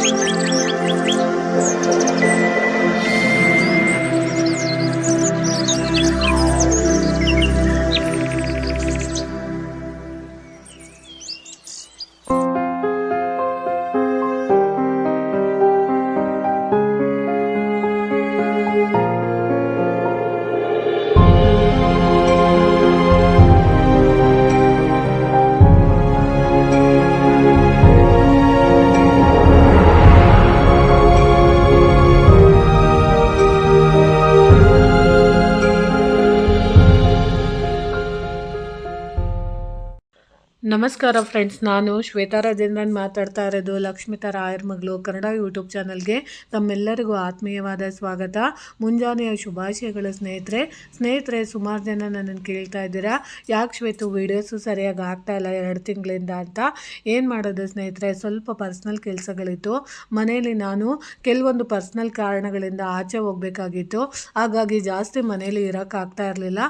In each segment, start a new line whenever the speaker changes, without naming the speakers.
Música ನಮಸ್ಕಾರ ಫ್ರೆಂಡ್ಸ್ ನಾನು ಶ್ವೇತಾ ರಾಜೇಂದ್ರನ್ ಮಾತಾಡ್ತಾ ಇರೋದು ಲಕ್ಷ್ಮಿತಾ ರಾಯರ್ ಮಗಳು ಕನ್ನಡ ಯೂಟ್ಯೂಬ್ ಚಾನಲ್ಗೆ ತಮ್ಮೆಲ್ಲರಿಗೂ ಆತ್ಮೀಯವಾದ ಸ್ವಾಗತ. ಮುಂಜಾನೆಯ ಶುಭಾಶಯಗಳು ಸ್ನೇಹಿತರೆ. ಸ್ನೇಹಿತರೆ, ಸುಮಾರು ಜನ ನನ್ನನ್ನು ಕೇಳ್ತಾ ಇದ್ದೀರಾ? ಯಾಕೆ ಶ್ವೇತು ವೀಡಿಯೋಸು ಸರಿಯಾಗಿ ಆಗ್ತಾ ಇಲ್ಲ ಎರಡು ತಿಂಗಳಿಂದ ಅಂತ? ಏನು ಮಾಡೋದು ಸ್ನೇಹಿತರೆ? ಸ್ವಲ್ಪ ಪರ್ಸ್ನಲ್ ಕೆಲಸಗಳಿತ್ತು. ಮನೆಯಲ್ಲಿ ನಾನು ಕೆಲವೊಂದು ಪರ್ಸ್ನಲ್ ಕಾರಣಗಳಿಂದ ಆಚೆ ಹೋಗಬೇಕಾಗಿತ್ತು. ಹಾಗಾಗಿ ಜಾಸ್ತಿ ಮನೆಯಲ್ಲಿ ಇರೋಕ್ಕಾಗ್ತಾ ಇರಲಿಲ್ಲ.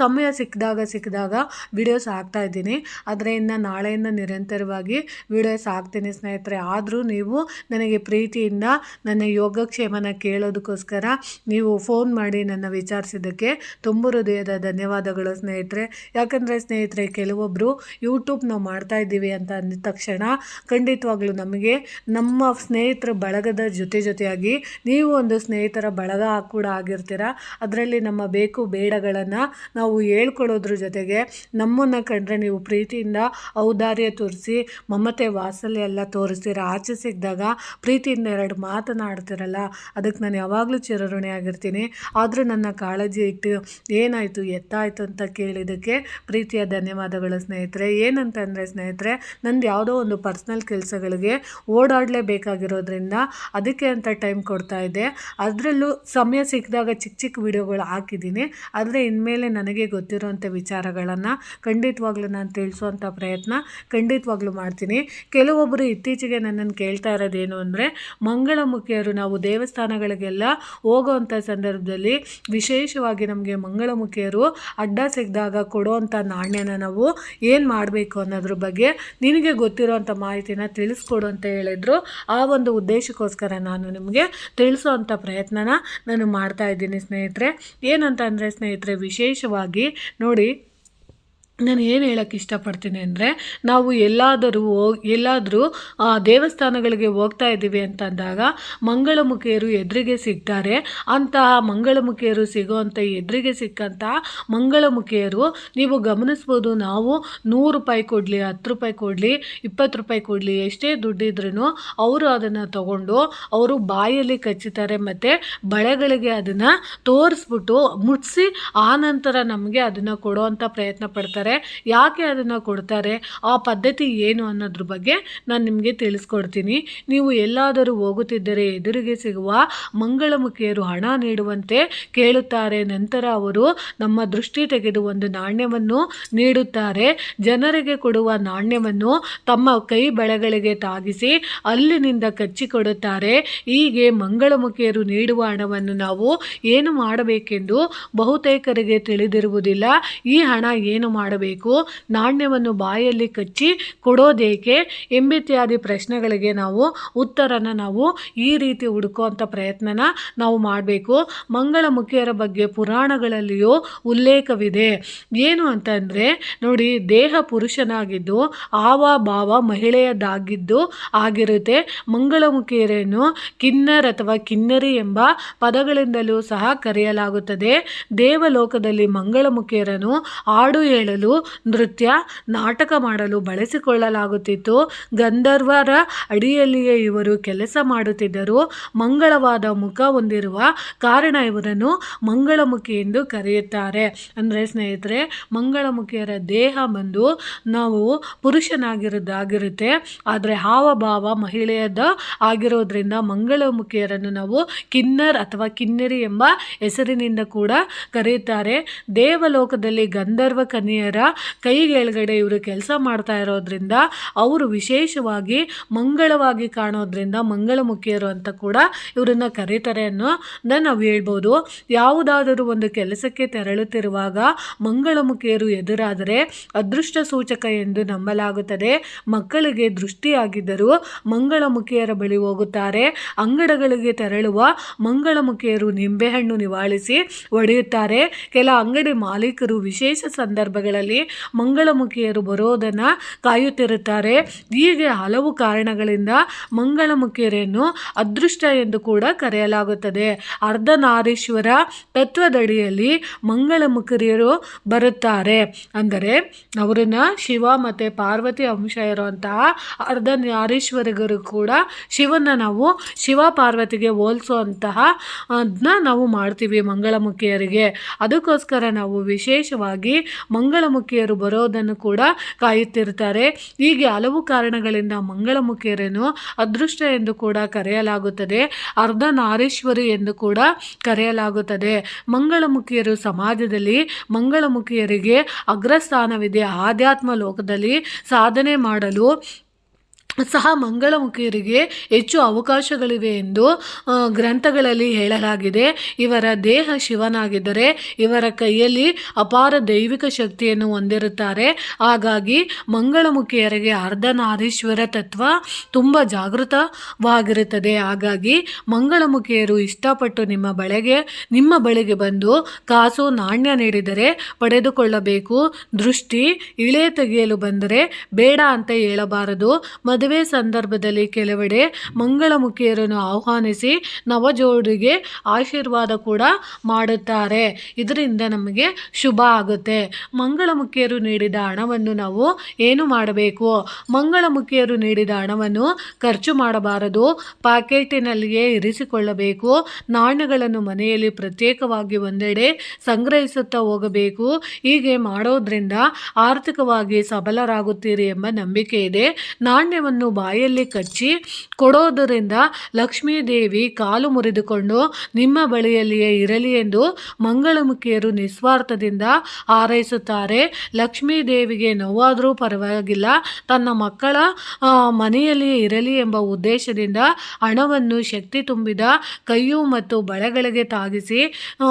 ಸಮಯ ಸಿಕ್ಕಿದಾಗ ಸಿಕ್ಕಿದಾಗ ವಿಡಿಯೋಸ್ ಹಾಕ್ತಾ ಇದ್ದೀನಿ. ಆದರೆ ನಾಳೆಯಿಂದ ನಿರಂತರವಾಗಿ ವಿಡಿಯೋಸ್ ಹಾಕ್ತೀನಿ ಸ್ನೇಹಿತರೆ. ಆದರೂ ನೀವು ನನಗೆ ಪ್ರೀತಿಯಿಂದ ನನ್ನ ಯೋಗಕ್ಷೇಮನ ಕೇಳೋದಕ್ಕೋಸ್ಕರ ನೀವು ಫೋನ್ ಮಾಡಿ ನನ್ನ ವಿಚಾರಿಸಿದ್ದಕ್ಕೆ ತುಂಬ ಹೃದಯದ ಧನ್ಯವಾದಗಳು ಸ್ನೇಹಿತರೆ. ಯಾಕಂದರೆ ಸ್ನೇಹಿತರೆ ಕೆಲವೊಬ್ಬರು ಯೂಟ್ಯೂಬ್ ನಾವು ಮಾಡ್ತಾ ಇದ್ದೀವಿ ಅಂತ ಅಂದ ತಕ್ಷಣ ಖಂಡಿತವಾಗ್ಲೂ ನಮಗೆ ನಮ್ಮ ಸ್ನೇಹಿತರ ಬಳಗದ ಜೊತೆ ಜೊತೆಯಾಗಿ ನೀವು ಒಂದು ಸ್ನೇಹಿತರ ಬಳಗ ಕೂಡ ಆಗಿರ್ತೀರ. ಅದರಲ್ಲಿ ನಮ್ಮ ಬೇಕು ಬೇಡಗಳನ್ನು ನಾವು ಹೇಳ್ಕೊಳ್ಳೋದ್ರ ಜೊತೆಗೆ ನಮ್ಮನ್ನು ಕಂಡ್ರೆ ನೀವು ಪ್ರೀತಿಯಿಂದ ಔದಾರ್ಯ ತೋರಿಸಿ, ಮಮತೆ ವಾತ್ಸಲ್ಯ ಎಲ್ಲ ತೋರಿಸ್ತೀರ ಆಚೆ ಸಿಕ್ಕಿದಾಗ ಪ್ರೀತಿಯಿಂದ ಎರಡು ಮಾತನಾಡ್ತಿರಲ್ಲ, ಅದಕ್ಕೆ ನಾನು ಯಾವಾಗಲೂ ಚಿರಋಣಿ ಆಗಿರ್ತೀನಿ ಆದರೂ ನನ್ನ ಕಾಳಜಿ ಇಟ್ಟು ಏನಾಯಿತು, ಎತ್ತಾಯಿತು ಅಂತ ಕೇಳಿದ್ದಕ್ಕೆ ಪ್ರೀತಿಯ ಧನ್ಯವಾದಗಳು ಸ್ನೇಹಿತರೆ. ಏನಂತಂದರೆ ಸ್ನೇಹಿತರೆ, ನಂದು ಯಾವುದೋ ಒಂದು ಪರ್ಸ್ನಲ್ ಕೆಲಸಗಳಿಗೆ ಓಡಾಡಲೇಬೇಕಾಗಿರೋದ್ರಿಂದ ಅದಕ್ಕೆ ಅಂತ ಟೈಮ್ ಕೊಡ್ತಾ ಇದ್ದೆ. ಅದರಲ್ಲೂ ಸಮಯ ಸಿಕ್ಕಿದಾಗ ಚಿಕ್ಕ ಚಿಕ್ಕ ವಿಡಿಯೋಗಳು ಹಾಕಿದ್ದೀನಿ. ಆದರೆ ಇನ್ಮೇಲೆ ನನಗೆ ಗೊತ್ತಿರೋಂಥ ವಿಚಾರಗಳನ್ನು ಖಂಡಿತವಾಗ್ಲೂ ನಾನು ತಿಳಿಸುವಂಥ ಪ್ರಯತ್ನ ಖಂಡಿತವಾಗ್ಲೂ ಮಾಡ್ತೀನಿ. ಕೆಲವೊಬ್ಬರು ಇತ್ತೀಚೆಗೆ ನನ್ನನ್ನು ಕೇಳ್ತಾ ಇರೋದೇನು ಅಂದರೆ, ಮಂಗಳಮುಖಿಯರು ನಾವು ದೇವಸ್ಥಾನಗಳಿಗೆಲ್ಲ ಹೋಗೋವಂಥ ಸಂದರ್ಭದಲ್ಲಿ ವಿಶೇಷವಾಗಿ ನಮಗೆ ಮಂಗಳಮುಖಿಯರು ಅಡ್ಡ ಸಿಗ್ದಾಗ ಕೊಡೋವಂಥ ನಾಣ್ಯನ ನಾವು ಏನು ಮಾಡಬೇಕು ಅನ್ನೋದ್ರ ಬಗ್ಗೆ ನಿನಗೆ ಗೊತ್ತಿರೋವಂಥ ಮಾಹಿತಿನ ತಿಳಿಸ್ಕೊಡು ಅಂತ ಹೇಳಿದ್ರು. ಆ ಒಂದು ಉದ್ದೇಶಕ್ಕೋಸ್ಕರ ನಾನು ನಿಮಗೆ ತಿಳಿಸೋವಂಥ ಪ್ರಯತ್ನನ ನಾನು ಮಾಡ್ತಾ ಇದ್ದೀನಿ ಸ್ನೇಹಿತರೆ. ಏನಂತ ಅಂದರೆ ಸ್ನೇಹಿತರೆ, ವಿಶೇಷವಾಗಿ ನೋಡಿ ನಾನು ಏನು ಹೇಳೋಕ್ಕೆ ಇಷ್ಟಪಡ್ತೀನಿ ಅಂದರೆ, ನಾವು ಎಲ್ಲಾದರೂ ಹೋಗಿ, ಎಲ್ಲಾದರೂ ದೇವಸ್ಥಾನಗಳಿಗೆ ಹೋಗ್ತಾ ಇದ್ದೀವಿ ಅಂತಂದಾಗ ಮಂಗಳಮುಖಿಯರು ಎದುರಿಗೆ ಸಿಗ್ತಾರೆ. ಅಂತಹ ಮಂಗಳಮುಖಿಯರು ಸಿಗೋವಂಥ ಎದುರಿಗೆ ಸಿಕ್ಕಂತಹ ಮಂಗಳಮುಖಿಯರು, ನೀವು ಗಮನಿಸ್ಬೋದು, ನಾವು ನೂರು ರೂಪಾಯಿ ಕೊಡಲಿ, ಹತ್ತು ರೂಪಾಯಿ ಕೊಡಲಿ, ಇಪ್ಪತ್ತು ರೂಪಾಯಿ ಕೊಡಲಿ, ಎಷ್ಟೇ ದುಡ್ಡಿದ್ರೂ ಅವರು ಅದನ್ನು ತಗೊಂಡು, ಅವರು ಬಾಯಲ್ಲಿ ಕಚ್ಚುತ್ತಾರೆ ಮತ್ತು ಬಳೆಗಳಿಗೆ ಅದನ್ನು ತೋರಿಸ್ಬಿಟ್ಟು ಮುಟ್ಟಿಸಿ ಆನಂತರ ನಮಗೆ ಅದನ್ನು ಕೊಡೋವಂಥ ಪ್ರಯತ್ನ ಪಡ್ತಾರೆ. ಯಾಕೆ ಅದನ್ನು ಕೊಡ್ತಾರೆ, ಆ ಪದ್ಧತಿ ಏನು ಅನ್ನೋದ್ರ ಬಗ್ಗೆ ನಾನು ನಿಮಗೆ ತಿಳಿಸ್ಕೊಡ್ತೀನಿ. ನೀವು ಎಲ್ಲಾದರೂ ಹೋಗುತ್ತಿದ್ದರೆ ಎದುರಿಗೆ ಸಿಗುವ ಮಂಗಳಮುಖಿಯರು ಹಣ ನೀಡುವಂತೆ ಕೇಳುತ್ತಾರೆ. ನಂತರ ಅವರು ನಮ್ಮ ದೃಷ್ಟಿ ತೆಗೆದು ಒಂದು ನಾಣ್ಯವನ್ನು ನೀಡುತ್ತಾರೆ. ಜನರಿಗೆ ಕೊಡುವ ನಾಣ್ಯವನ್ನು ತಮ್ಮ ಕೈ ಬೆಳೆಗಳಿಗೆ ತಾಗಿಸಿ ಅಲ್ಲಿನಿಂದ ಕಚ್ಚಿಕೊಡುತ್ತಾರೆ. ಹೀಗೆ ಮಂಗಳಮುಖಿಯರು ನೀಡುವ ಹಣವನ್ನು ನಾವು ಏನು ಮಾಡಬೇಕೆಂದು ಬಹುತೇಕರಿಗೆ ತಿಳಿದಿರುವುದಿಲ್ಲ. ಈ ಹಣ ಏನು ಮಾಡ ಮಾಡಬೇಕು. ನಾಣ್ಯವನ್ನು ಬಾಯಲ್ಲಿ ಕಚ್ಚಿ ಕೊಡೋದೇಕೆ? ಎಂಬಿತ್ಯಾದಿ ಪ್ರಶ್ನೆಗಳಿಗೆ ನಾವು ಉತ್ತರನ ನಾವು ಈ ರೀತಿ ಹುಡುಕುವಂಥ ಪ್ರಯತ್ನನ ನಾವು ಮಾಡಬೇಕು. ಮಂಗಳ ಮುಖಿಯರ ಬಗ್ಗೆ ಪುರಾಣಗಳಲ್ಲಿಯೂ ಉಲ್ಲೇಖವಿದೆ. ಏನು ಅಂತಂದರೆ, ನೋಡಿ, ದೇಹ ಪುರುಷನಾಗಿದ್ದು, ಆವ ಭಾವ ಮಹಿಳೆಯದಾಗಿದ್ದು ಆಗಿರುತ್ತೆ. ಮಂಗಳಮುಖಿಯರನ್ನು ಕಿನ್ನರ್ ಅಥವಾ ಕಿನ್ನರಿ ಎಂಬ ಪದಗಳಿಂದಲೂ ಸಹ ಕರೆಯಲಾಗುತ್ತದೆ. ದೇವಲೋಕದಲ್ಲಿ ಮಂಗಳಮುಖಿಯರನ್ನು ಹಾಡು ಹೇಳಲು ನೃತ್ಯ, ನಾಟಕ ಮಾಡಲು ಬಳಸಿಕೊಳ್ಳಲಾಗುತ್ತಿತ್ತು. ಗಂಧರ್ವರ ಅಡಿಯಲ್ಲಿಯೇ ಇವರು ಕೆಲಸ ಮಾಡುತ್ತಿದ್ದರು. ಮಂಗಳವಾದ ಮುಖ ಹೊಂದಿರುವ ಕಾರಣ ಇವರನ್ನು ಮಂಗಳಮುಖಿ ಎಂದು ಕರೆಯುತ್ತಾರೆ. ಅಂದರೆ ಸ್ನೇಹಿತರೆ, ಮಂಗಳಮುಖಿಯರ ದೇಹ ಬಂದು ನಾವು ಪುರುಷನಾಗಿರೋದಾಗಿರುತ್ತೆ ಆದರೆ ಹಾವಭಾವ ಮಹಿಳೆಯದ ಆಗಿರೋದ್ರಿಂದ ಮಂಗಳಮುಖಿಯರನ್ನು ನಾವು ಕಿನ್ನರ್ ಅಥವಾ ಕಿನ್ನರಿ ಎಂಬ ಹೆಸರಿನಿಂದ ಕೂಡ ಕರೆಯುತ್ತಾರೆ. ದೇವಲೋಕದಲ್ಲಿ ಗಂಧರ್ವ ಕನ್ಯೆಯರು ಮುಖಿಯರ ಕೈಗೆಳಗಡೆ ಇವರು ಕೆಲಸ ಮಾಡ್ತಾ ಇರೋದ್ರಿಂದ ಅವರು ವಿಶೇಷವಾಗಿ ಮಂಗಳವಾಗಿ ಕಾಣೋದ್ರಿಂದ ಮಂಗಳಮುಖಿಯರು ಅಂತ ಕೂಡ ಇವರನ್ನ ಕರೀತಾರೆ ನಾನು ನಾವು ಹೇಳ್ಬೋದು. ಯಾವುದಾದರೂ ಒಂದು ಕೆಲಸಕ್ಕೆ ತೆರಳುತ್ತಿರುವಾಗ ಮಂಗಳಮುಖಿಯರು ಎದುರಾದರೆ ಅದೃಷ್ಟ ಸೂಚಕ ಎಂದು ನಂಬಲಾಗುತ್ತದೆ. ಮಕ್ಕಳಿಗೆ ದೃಷ್ಟಿಯಾಗಿದ್ದರೂ ಮಂಗಳಮುಖಿಯರ ಬಳಿ ಹೋಗುತ್ತಾರೆ. ಅಂಗಡಿಗಳಿಗೆ ತೆರಳುವ ಮಂಗಳಮುಖಿಯರು ನಿಂಬೆಹಣ್ಣು ನಿವಾಳಿಸಿ ಒಡೆಯುತ್ತಾರೆ. ಕೆಲ ಅಂಗಡಿ ಮಾಲೀಕರು ವಿಶೇಷ ಸಂದರ್ಭಗಳಲ್ಲಿ ಮಂಗಳಮುಖಿಯರು ಬರೋದನ್ನು ಕಾಯುತ್ತಿರುತ್ತಾರೆ. ಹೀಗೆ ಹಲವು ಕಾರಣಗಳಿಂದ ಮಂಗಳಮುಖಿಯರನ್ನು ಅದೃಷ್ಟ ಎಂದು ಕೂಡ ಕರೆಯಲಾಗುತ್ತದೆ. ಅರ್ಧನಾರೀಶ್ವರ ತತ್ವದಡಿಯಲ್ಲಿ ಮಂಗಳಮುಖಿಯರು ಬರುತ್ತಾರೆ. ಅಂದರೆ ಅವರನ್ನು ಶಿವ ಮತ್ತು ಪಾರ್ವತಿ ಅಂಶ ಇರುವಂತಹ ಅರ್ಧನಾರೀಶ್ವರಿಗರು ಕೂಡ ಶಿವನ ನಾವು ಶಿವ ಪಾರ್ವತಿಗೆ ಹೋಲಿಸುವಂತಹ ಅದನ್ನ ನಾವು ಮಾಡ್ತೀವಿ ಮಂಗಳಮುಖಿಯರಿಗೆ. ಅದಕ್ಕೋಸ್ಕರ ನಾವು ವಿಶೇಷವಾಗಿ ಮಂಗಳಮುಖಿಯರು ಬರೋದನ್ನು ಕೂಡ ಕಾಯುತ್ತಿರ್ತಾರೆ. ಹೀಗೆ ಹಲವು ಕಾರಣಗಳಿಂದ ಮಂಗಳಮುಖಿಯರನ್ನು ಅದೃಷ್ಟ ಎಂದು ಕೂಡ ಕರೆಯಲಾಗುತ್ತದೆ. ಅರ್ಧನಾರೀಶ್ವರಿ ಎಂದು ಕೂಡ ಕರೆಯಲಾಗುತ್ತದೆ. ಮಂಗಳಮುಖಿಯರು ಸಮಾಜದಲ್ಲಿ ಮಂಗಳಮುಖಿಯರಿಗೆ ಅಗ್ರಸ್ಥಾನವಿದೆ. ಆಧ್ಯಾತ್ಮ ಲೋಕದಲ್ಲಿ ಸಾಧನೆ ಮಾಡಲು ಸಹ ಮಂಗಳಮುಖಿಯರಿಗೆ ಹೆಚ್ಚು ಅವಕಾಶಗಳಿವೆ ಎಂದು ಗ್ರಂಥಗಳಲ್ಲಿ ಹೇಳಲಾಗಿದೆ. ಇವರ ದೇಹ ಶಿವನಾಗಿದ್ದರೆ ಇವರ ಕೈಯಲ್ಲಿ ಅಪಾರ ದೈವಿಕ ಶಕ್ತಿಯನ್ನು ಹೊಂದಿರುತ್ತಾರೆ. ಹಾಗಾಗಿ ಮಂಗಳಮುಖಿಯರಿಗೆ ಅರ್ಧನಾರೀಶ್ವರ ತತ್ವ ತುಂಬ ಜಾಗೃತವಾಗಿರುತ್ತದೆ. ಹಾಗಾಗಿ ಮಂಗಳಮುಖಿಯರು ಇಷ್ಟಪಟ್ಟು ನಿಮ್ಮ ಬಳೆಗೆ, ನಿಮ್ಮ ಬಳಿಗೆ ಬಂದು ಕಾಸು ನಾಣ್ಯ ನೀಡಿದರೆ ಪಡೆದುಕೊಳ್ಳಬೇಕು. ದೃಷ್ಟಿ ಇಳೆ ತೆಗೆಯಲು ಬಂದರೆ ಬೇಡ ಅಂತ ಹೇಳಬಾರದು. ಸಂದರ್ಭದಲ್ಲಿ ಕೆಲವೆಡೆ ಮಂಗಳಮುಖಿಯರನ್ನು ಆಹ್ವಾನಿಸಿ ನವಜೋಡಿಗೆ ಆಶೀರ್ವಾದ ಕೂಡ ಮಾಡುತ್ತಾರೆ. ಇದರಿಂದ ನಮಗೆ ಶುಭ ಆಗುತ್ತೆ. ಮಂಗಳಮುಖಿಯರು ನೀಡಿದ ಹಣವನ್ನು ನಾವು ಏನು ಮಾಡಬೇಕು? ಮಂಗಳಮುಖಿಯರು ನೀಡಿದ ಹಣವನ್ನು ಖರ್ಚು ಮಾಡಬಾರದು. ಪ್ಯಾಕೆಟಿನಲ್ಲಿಯೇ ಇರಿಸಿಕೊಳ್ಳಬೇಕು. ನಾಣ್ಯಗಳನ್ನು ಮನೆಯಲ್ಲಿ ಪ್ರತ್ಯೇಕವಾಗಿ ಒಂದೆಡೆ ಸಂಗ್ರಹಿಸುತ್ತಾ ಹೋಗಬೇಕು. ಹೀಗೆ ಮಾಡೋದ್ರಿಂದ ಆರ್ಥಿಕವಾಗಿ ಸಬಲರಾಗುತ್ತೀರಿ ಎಂಬ ನಂಬಿಕೆ ಇದೆ. ನಾಣ್ಯವನ್ನು ಬಾಯಲ್ಲಿ ಕಚ್ಚಿ ಕೊಡೋದರಿಂದ ಲಕ್ಷ್ಮೀದೇವಿ ಕಾಲು ಮುರಿದುಕೊಂಡು ನಿಮ್ಮ ಬಳಿಯಲ್ಲಿಯೇ ಇರಲಿ ಎಂದು ಮಂಗಳಮುಖಿಯರು ನಿಸ್ವಾರ್ಥದಿಂದ ಹಾರೈಸುತ್ತಾರೆ. ಲಕ್ಷ್ಮೀ ದೇವಿಗೆ ನೋವಾದರೂ ಪರವಾಗಿಲ್ಲ. ತನ್ನ ಮಕ್ಕಳ ಮನೆಯಲ್ಲಿಯೇ ಇರಲಿ ಎಂಬ ಉದ್ದೇಶದಿಂದ ಹಣವನ್ನು ಶಕ್ತಿ ತುಂಬಿದ ಕೈಯು ಮತ್ತು ಬಳೆಗಳಿಗೆ ತಾಗಿಸಿ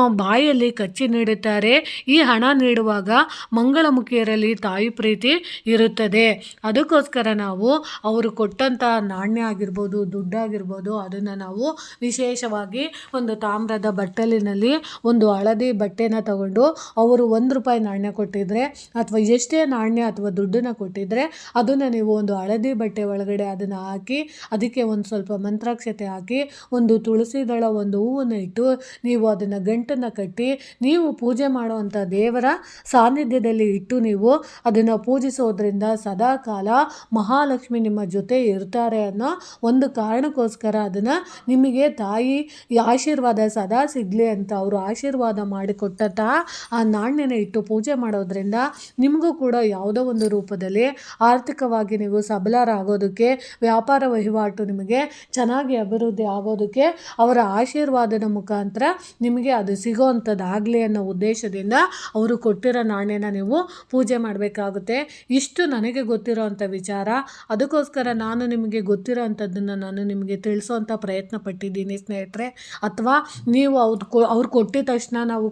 ಬಾಯಲ್ಲಿ ಕಚ್ಚಿ ನೀಡುತ್ತಾರೆ. ಈ ಹಣ ನೀಡುವಾಗ ಮಂಗಳಮುಖಿಯರಲ್ಲಿ ತಾಯಿ ಪ್ರೀತಿ ಇರುತ್ತದೆ. ಅದಕ್ಕೋಸ್ಕರ ನಾವು ಅವರು ಕೊಟ್ಟಂಥ ನಾಣ್ಯ ಆಗಿರ್ಬೋದು ದುಡ್ಡಾಗಿರ್ಬೋದು ಅದನ್ನು ನಾವು ವಿಶೇಷವಾಗಿ ಒಂದು ತಾಮ್ರದ ಬಟ್ಟಲಿನಲ್ಲಿ ಒಂದು ಹಳದಿ ಬಟ್ಟೆನ ತಗೊಂಡು ಅವರು ಒಂದು ರೂಪಾಯಿ ನಾಣ್ಯ ಕೊಟ್ಟಿದ್ರೆ ಅಥವಾ ಎಷ್ಟೇ ನಾಣ್ಯ ಅಥವಾ ದುಡ್ಡನ್ನು ಕೊಟ್ಟಿದ್ರೆ ಅದನ್ನು ನೀವು ಒಂದು ಹಳದಿ ಬಟ್ಟೆ ಒಳಗಡೆ ಅದನ್ನು ಹಾಕಿ, ಅದಕ್ಕೆ ಒಂದು ಸ್ವಲ್ಪ ಮಂತ್ರಾಕ್ಷತೆ ಹಾಕಿ, ಒಂದು ತುಳಸಿ ದಳ ಒಂದು ಹೂವನ್ನು ಇಟ್ಟು ನೀವು ಅದನ್ನು ಗಂಟನ್ನು ಕಟ್ಟಿ, ನೀವು ಪೂಜೆ ಮಾಡುವಂಥ ದೇವರ ಸಾನ್ನಿಧ್ಯದಲ್ಲಿ ಇಟ್ಟು ನೀವು ಅದನ್ನು ಪೂಜಿಸೋದ್ರಿಂದ ಸದಾಕಾಲ ಮಹಾಲಕ್ಷ್ಮಿ ನಿಮ್ಮ ಜೊತೆ ಇರ್ತಾರೆ ಅನ್ನೋ ಒಂದು ಕಾರಣಕ್ಕೋಸ್ಕರ ಅದನ್ನು ನಿಮಗೆ ತಾಯಿ ಆಶೀರ್ವಾದ ಸದಾ ಸಿಗಲಿ ಅಂತ ಅವರು ಆಶೀರ್ವಾದ ಮಾಡಿಕೊಟ್ಟಂತಹ ಆ ನಾಣ್ಯನ ಇಟ್ಟು ಪೂಜೆ ಮಾಡೋದ್ರಿಂದ ನಿಮಗೂ ಕೂಡ ಯಾವುದೋ ಒಂದು ರೂಪದಲ್ಲಿ ಆರ್ಥಿಕವಾಗಿ ನೀವು ಸಬಲರಾಗೋದಕ್ಕೆ, ವ್ಯಾಪಾರ ವಹಿವಾಟು ನಿಮಗೆ ಚೆನ್ನಾಗಿ ಅಭಿವೃದ್ಧಿ ಆಗೋದಕ್ಕೆ ಅವರ ಆಶೀರ್ವಾದದ ಮುಖಾಂತರ ನಿಮಗೆ ಅದು ಸಿಗೋವಂಥದ್ದಾಗಲಿ ಅನ್ನೋ ಉದ್ದೇಶದಿಂದ ಅವರು ಕೊಟ್ಟಿರೋ ನಾಣ್ಯನ ನೀವು ಪೂಜೆ ಮಾಡಬೇಕಾಗುತ್ತೆ. ಇಷ್ಟು ನನಗೆ ಗೊತ್ತಿರೋ ಅಂಥ ವಿಚಾರ. ಅದಕ್ಕೋಸ್ಕರ ನಾನು ನಿಮಗೆ ಗೊತ್ತಿರೋ ಅಂಥದ್ದನ್ನು ನಾನು ನಿಮಗೆ ತಿಳಿಸೋವಂಥ ಪ್ರಯತ್ನ ಪಟ್ಟಿದ್ದೀನಿ, ಸ್ನೇಹಿತರೆ. ಅಥವಾ ನೀವು ಅವ್ರು ಕೊ, ಅವ್ರು ಕೊಟ್ಟಿದ ತಕ್ಷಣ ನಾವು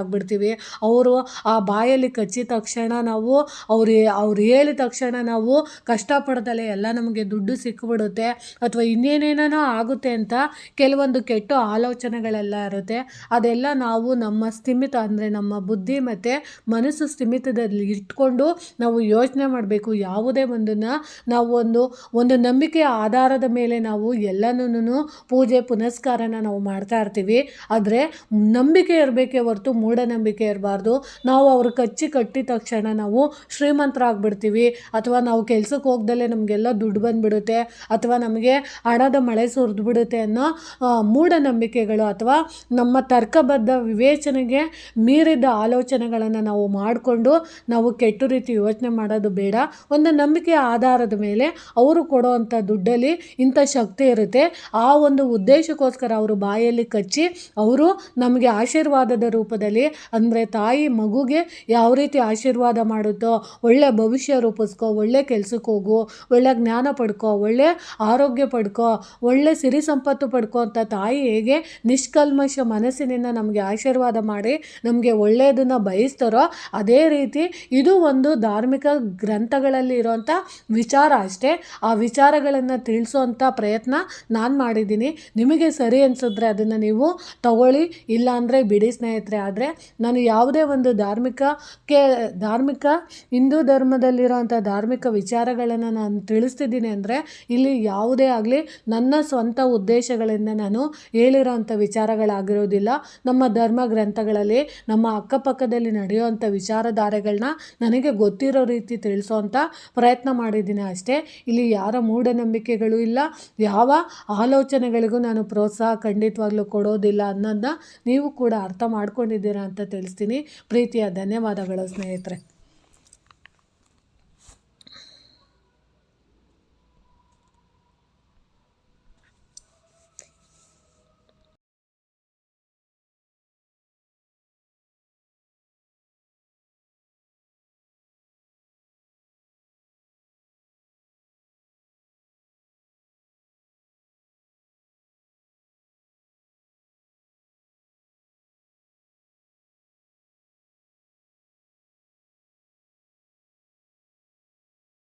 ಆಗ್ಬಿಡ್ತೀವಿ. ಅವರು ಆ ಬಾಯಲ್ಲಿ ಕಚ್ಚಿದ ತಕ್ಷಣ ನಾವು ಅವ್ರು ಅವ್ರು ಹೇಳಿದ ತಕ್ಷಣ ನಾವು ಕಷ್ಟಪಡ್ದಲೇ ಎಲ್ಲ ನಮಗೆ ದುಡ್ಡು ಸಿಕ್ಕಿಬಿಡುತ್ತೆ ಅಥವಾ ಇನ್ನೇನೇನೋ ಆಗುತ್ತೆ ಅಂತ ಕೆಲವೊಂದು ಕೆಟ್ಟ ಆಲೋಚನೆಗಳೆಲ್ಲ ಇರುತ್ತೆ. ಅದೆಲ್ಲ ನಾವು ನಮ್ಮ ಸ್ಥಿಮಿತ ಅಂದರೆ ನಮ್ಮ ಬುದ್ಧಿ ಮತ್ತು ಮನಸ್ಸು ಸ್ಥಿಮಿತದಲ್ಲಿ ಇಟ್ಕೊಂಡು ನಾವು ಯೋಚನೆ ಮಾಡಬೇಕು. ಯಾವುದೇ ಒಂದನ್ನು ನಾವು ಒಂದು ಒಂದು ನಂಬಿಕೆಯ ಆಧಾರದ ಮೇಲೆ ನಾವು ಎಲ್ಲನೂ ಪೂಜೆ, ಪುನಸ್ಕಾರನ ನಾವು ಮಾಡ್ತಾ ಇರ್ತೀವಿ. ಆದರೆ ನಂಬಿಕೆ ಇರಬೇಕೇ ಹೊರತು ಮೂಢನಂಬಿಕೆ ಇರಬಾರ್ದು. ನಾವು ಅವ್ರು ಕಚ್ಚಿ ಕಟ್ಟಿದ ತಕ್ಷಣ ನಾವು ಶ್ರೀಮಂತರಾಗ್ಬಿಡ್ತೀವಿ. ಅಥವಾ ನಾವು ಕೆಲಸಕ್ಕೆ ಹೋಗ್ದಲ್ಲೇ ನಮಗೆಲ್ಲ ದುಡ್ಡು ಬಂದುಬಿಡುತ್ತೆ. ಅಥವಾ ನಮಗೆ ಹಣದ ಮಳೆ ಸುರಿದು ಬಿಡುತ್ತೆ ಅನ್ನೋ ಮೂಢನಂಬಿಕೆಗಳು ಅಥವಾ ನಮ್ಮ ತರ್ಕಬದ್ಧ ವಿವೇಚನೆಗೆ ಮೀರಿದ ಆಲೋಚನೆಗಳನ್ನು ನಾವು ಮಾಡಿಕೊಂಡು ನಾವು ಕೆಟ್ಟ ರೀತಿ ಯೋಚನೆ ಮಾಡೋದು ಬೇಡ. ಒಂದು ನಂಬಿಕೆಯ ಆಧಾರದ ಮೇಲೆ ಮೇಲೆ ಅವರು ಕೊಡೋವಂಥ ದುಡ್ಡಲ್ಲಿ ಇಂಥ ಶಕ್ತಿ ಇರುತ್ತೆ. ಆ ಒಂದು ಉದ್ದೇಶಕ್ಕೋಸ್ಕರ ಅವರು ಬಾಯಲ್ಲಿ ಕಚ್ಚಿ ಅವರು ನಮಗೆ ಆಶೀರ್ವಾದದ ರೂಪದಲ್ಲಿ ಅಂದರೆ ತಾಯಿ ಮಗುಗೆ ಯಾವ ರೀತಿ ಆಶೀರ್ವಾದ ಮಾಡುತ್ತೋ, ಒಳ್ಳೆ ಭವಿಷ್ಯ ರೂಪಿಸ್ಕೋ, ಒಳ್ಳೆ ಕೆಲಸಕ್ಕೆ ಹೋಗು, ಒಳ್ಳೆ ಜ್ಞಾನ ಪಡ್ಕೋ, ಒಳ್ಳೆ ಆರೋಗ್ಯ ಪಡ್ಕೋ, ಒಳ್ಳೆ ಸಿರಿ ಸಂಪತ್ತು ಪಡ್ಕೋ ಅಂತ ತಾಯಿ ಹೇಗೆ ನಿಷ್ಕಲ್ಮಶ ಮನಸ್ಸಿನಿಂದ ನಮಗೆ ಆಶೀರ್ವಾದ ಮಾಡಿ ನಮಗೆ ಒಳ್ಳೆಯದನ್ನು ಬಯಸ್ತಾರೋ, ಅದೇ ರೀತಿ ಇದು ಒಂದು ಧಾರ್ಮಿಕ ಗ್ರಂಥಗಳಲ್ಲಿ ಇರೋಂಥ ವಿಚಾರ ಅಷ್ಟೇ ಆ ವಿಚಾರಗಳನ್ನು ತಿಳಿಸೋವಂಥ ಪ್ರಯತ್ನ ನಾನು ಮಾಡಿದ್ದೀನಿ. ನಿಮಗೆ ಸರಿ ಅನಿಸಿದ್ರೆ ಅದನ್ನು ನೀವು ತಗೊಳ್ಳಿ. ಇಲ್ಲಾಂದರೆ ಬಿಡಿ ಸ್ನೇಹಿತರೆ, ಆದರೆ ನಾನು ಯಾವುದೇ ಒಂದು ಧಾರ್ಮಿಕಕ್ಕೆ ಧಾರ್ಮಿಕ ಹಿಂದೂ ಧರ್ಮದಲ್ಲಿರೋಂಥ ಧಾರ್ಮಿಕ ವಿಚಾರಗಳನ್ನು ನಾನು ತಿಳಿಸ್ತಿದ್ದೀನಿ ಅಂದರೆ ಇಲ್ಲಿ ಯಾವುದೇ ಆಗಲಿ ನನ್ನ ಸ್ವಂತ ಉದ್ದೇಶಗಳಿಂದ ನಾನು ಹೇಳಿರೋವಂಥ ವಿಚಾರಗಳಾಗಿರೋದಿಲ್ಲ. ನಮ್ಮ ಧರ್ಮ ಗ್ರಂಥಗಳಲ್ಲಿ, ನಮ್ಮ ಅಕ್ಕಪಕ್ಕದಲ್ಲಿ ನಡೆಯುವಂಥ ವಿಚಾರಧಾರೆಗಳನ್ನ ನನಗೆ ಗೊತ್ತಿರೋ ರೀತಿ ತಿಳಿಸೋವಂಥ ಪ್ರಯತ್ನ ಮಾಡಿದ್ದೀನಿ ಅಷ್ಟೇ. ಇಲ್ಲಿ ಯಾರ ಮೂಢನಂಬಿಕೆಗಳು ಇಲ್ಲ. ಯಾವ ಆಲೋಚನೆಗಳಿಗೂ ನಾನು ಪ್ರೋತ್ಸಾಹ ಖಂಡಿತವಾಗ್ಲೂ ಕೊಡೋದಿಲ್ಲ ಅನ್ನೋದನ್ನ ನೀವು ಕೂಡ ಅರ್ಥ ಮಾಡ್ಕೊಂಡಿದ್ದೀರಾ ಅಂತ ತಿಳಿಸ್ತೀನಿ. ಪ್ರೀತಿಯ ಧನ್ಯವಾದಗಳು ಸ್ನೇಹಿತರೆ.